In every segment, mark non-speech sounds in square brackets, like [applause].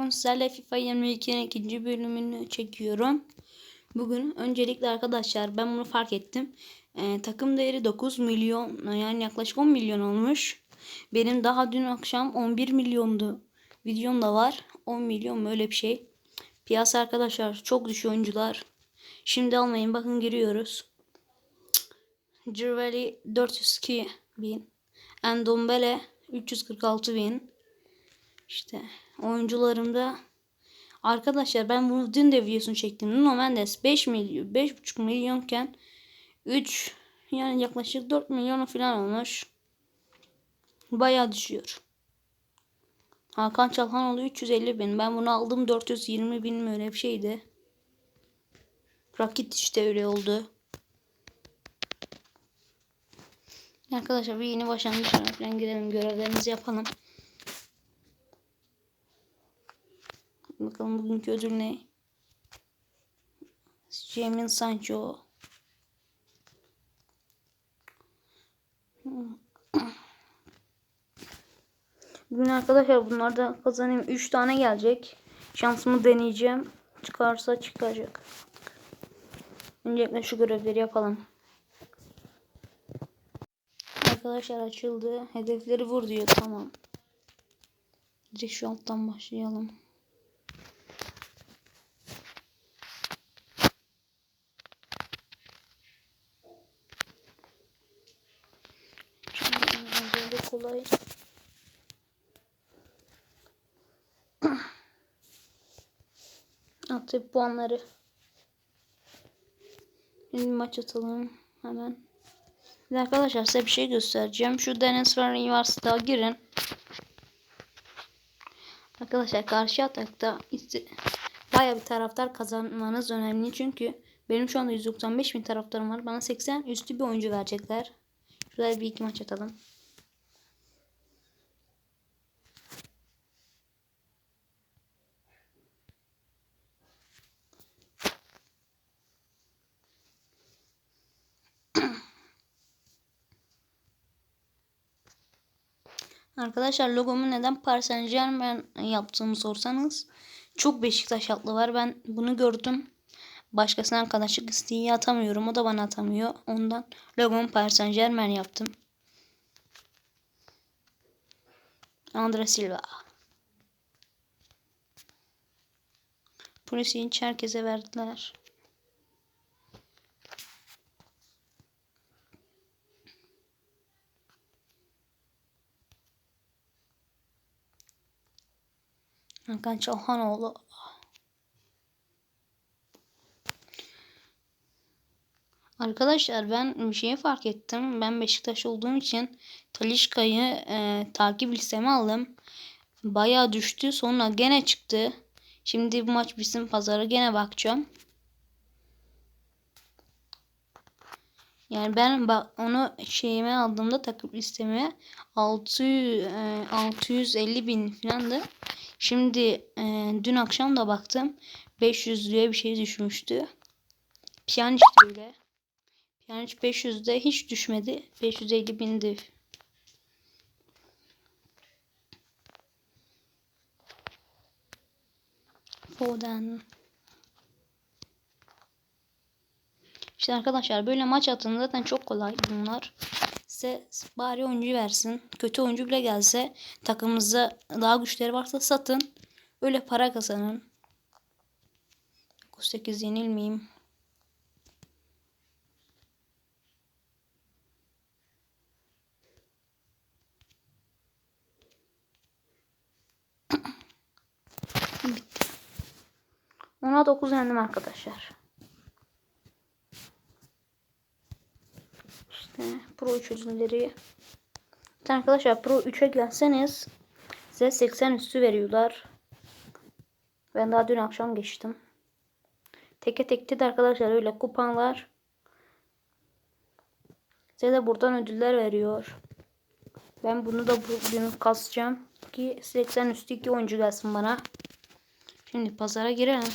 Bugün sizlerle FIFA 22'nin ikinci bölümünü çekiyorum. Bugün öncelikle arkadaşlar ben bunu fark ettim. Ee, takım değeri 9 milyon yani yaklaşık 10 milyon olmuş. Benim daha dün akşam 11 milyondu. Videom da var. 10 milyon mu öyle bir şey. Piyasa arkadaşlar çok düşüyor oyuncular. Şimdi almayın bakın giriyoruz. Cirveli 402 bin. Endombele 346 bin. İşte oyuncularımda arkadaşlar ben bunu dün de videosunu çektim. Nuno Mendes 5 milyon 5,5 milyonken 3 yani yaklaşık 4 milyonu falan olmuş. Bayağı düşüyor. Hakan Çalhanoğlu 350 bin. Ben bunu aldım 420 bin mi öyle bir şeydi. Rakit işte öyle oldu. Arkadaşlar bir yeni başlangıçlara falan girelim. Görevlerimizi yapalım. Bakalım bugünkü ödül ne? Jamin Sancho. Bugün arkadaşlar bunlarda kazanayım. 3 tane gelecek. Şansımı deneyeceğim. Çıkarsa çıkacak. Öncelikle şu görevleri yapalım. Arkadaşlar açıldı. Hedefleri vur diyor. Tamam. Direkt şu alttan başlayalım. Böyle kolay. [clears throat] Atayım puanları. Şimdi maç atalım hemen. De arkadaşlar size bir şey göstereceğim. Şu Deniz Fen Üniversitesi'ne girin. Arkadaşlar karşı atakta baya bir taraftar kazanmanız önemli. Çünkü benim şu anda 195 bin taraftarım var. Bana 80 üstü bir oyuncu verecekler. Şurada bir iki maç atalım. Arkadaşlar logomu neden Paris Saint Germain yaptığımı sorsanız çok Beşiktaş atlı var. Ben bunu gördüm. Başkasına arkadaşlık isteği atamıyorum. O da bana atamıyor. Ondan logomu Paris Saint Germain yaptım. Andre Silva. Polisi herkese verdiler. Hakan Çalhanoğlu. Arkadaşlar ben bir şey fark ettim. Ben Beşiktaş olduğum için Talişka'yı e, takip listeme aldım. Bayağı düştü. Sonra gene çıktı. Şimdi bu maç bizim pazara gene bakacağım. Yani ben onu şeyime aldığımda takip listeme 600, e, 650 bin falandı. Şimdi e, dün akşam da baktım. 500 liraya bir şey düşmüştü. Piyaniç öyle. Piyaniç 500'de hiç düşmedi. 550 bindi. Foden. İşte arkadaşlar böyle maç atın zaten çok kolay bunlar. Size bari oyuncu versin. Kötü oyuncu bile gelse takımınızda daha güçleri varsa satın. Öyle para kazanın. 98 yenilmeyeyim. [clears throat] Bitti. Ona 9 yendim arkadaşlar. İşte Pro 3 ödülleri. Arkadaşlar Pro 3'e gelseniz size 80 üstü veriyorlar. Ben daha dün akşam geçtim. Teke tekte de arkadaşlar öyle kupanlar. Size de buradan ödüller veriyor. Ben bunu da bugün kasacağım. Ki 80 üstü 2 oyuncu gelsin bana. Şimdi pazara girelim.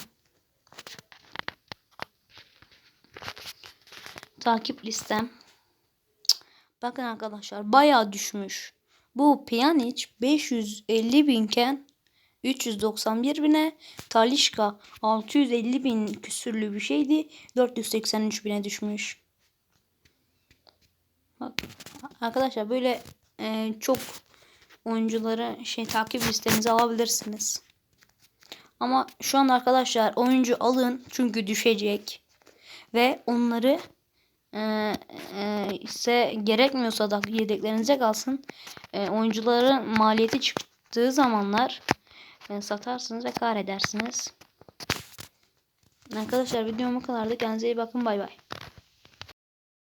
Takip listem. Bakın arkadaşlar bayağı düşmüş. Bu Pjanic 550 binken 391 bine. Talişka 650 bin küsürlü bir şeydi. 483 bine düşmüş. Bak arkadaşlar böyle e, çok oyuncuları şey takip listenize alabilirsiniz. Ama şu an arkadaşlar oyuncu alın çünkü düşecek ve onları e, e, ise gerekmiyorsa da yedeklerinize kalsın. E, oyuncuların maliyeti çıktığı zamanlar e, satarsınız ve kar edersiniz. Arkadaşlar videom bu kadardı. Kendinize iyi bakın. Bay bay.